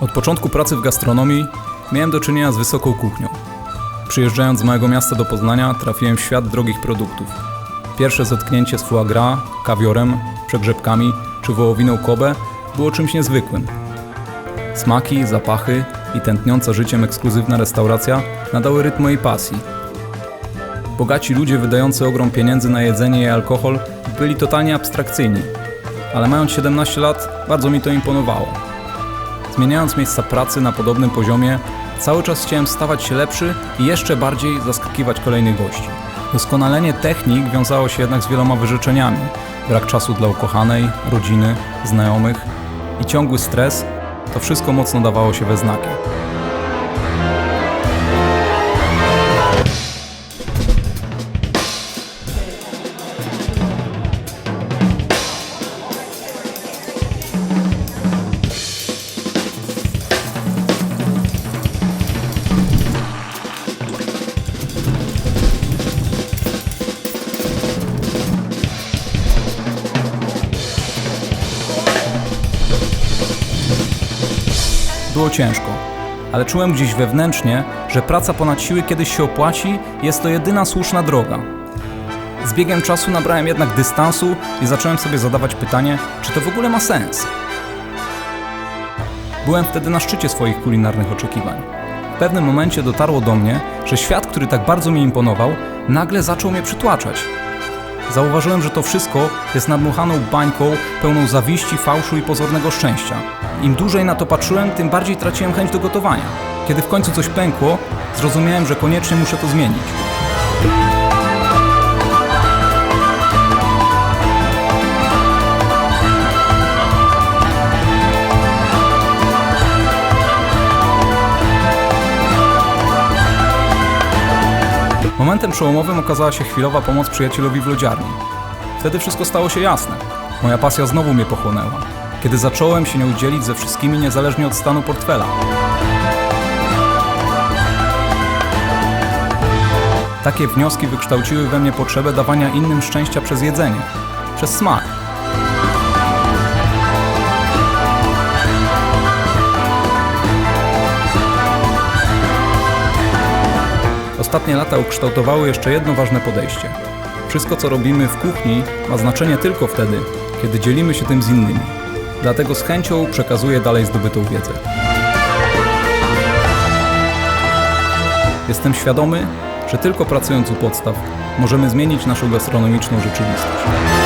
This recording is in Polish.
Od początku pracy w gastronomii miałem do czynienia z wysoką kuchnią. Przyjeżdżając z małego miasta do Poznania, trafiłem w świat drogich produktów. Pierwsze zetknięcie z foie gras, kawiorem, przegrzebkami czy wołowiną Kobe było czymś niezwykłym. Smaki, zapachy i tętniąca życiem ekskluzywna restauracja nadały rytm mojej pasji. Bogaci ludzie wydający ogrom pieniędzy na jedzenie i alkohol byli totalnie abstrakcyjni, ale mając 17 lat bardzo mi to imponowało. Zmieniając miejsca pracy na podobnym poziomie, cały czas chciałem stawać się lepszy i jeszcze bardziej zaskakiwać kolejnych gości. Doskonalenie technik wiązało się jednak z wieloma wyrzeczeniami. Brak czasu dla ukochanej, rodziny, znajomych i ciągły stres to wszystko mocno dawało się we znaki. Było ciężko, ale czułem gdzieś wewnętrznie, że praca ponad siły kiedyś się opłaci jest to jedyna słuszna droga. Z biegiem czasu nabrałem jednak dystansu i zacząłem sobie zadawać pytanie, czy to w ogóle ma sens. Byłem wtedy na szczycie swoich kulinarnych oczekiwań. W pewnym momencie dotarło do mnie, że świat, który tak bardzo mi imponował, nagle zaczął mnie przytłaczać. Zauważyłem, że to wszystko jest nadmuchaną bańką pełną zawiści, fałszu i pozornego szczęścia. Im dłużej na to patrzyłem, tym bardziej traciłem chęć do gotowania. Kiedy w końcu coś pękło, zrozumiałem, że koniecznie muszę to zmienić. Momentem przełomowym okazała się chwilowa pomoc przyjacielowi w lodziarni. Wtedy wszystko stało się jasne. Moja pasja znowu mnie pochłonęła. Kiedy zacząłem się nią dzielić ze wszystkimi niezależnie od stanu portfela. Takie wnioski wykształciły we mnie potrzebę dawania innym szczęścia przez jedzenie, przez smak. Ostatnie lata ukształtowały jeszcze jedno ważne podejście. Wszystko, co robimy w kuchni, ma znaczenie tylko wtedy, kiedy dzielimy się tym z innymi. Dlatego z chęcią przekazuję dalej zdobytą wiedzę. Jestem świadomy, że tylko pracując u podstaw możemy zmienić naszą gastronomiczną rzeczywistość.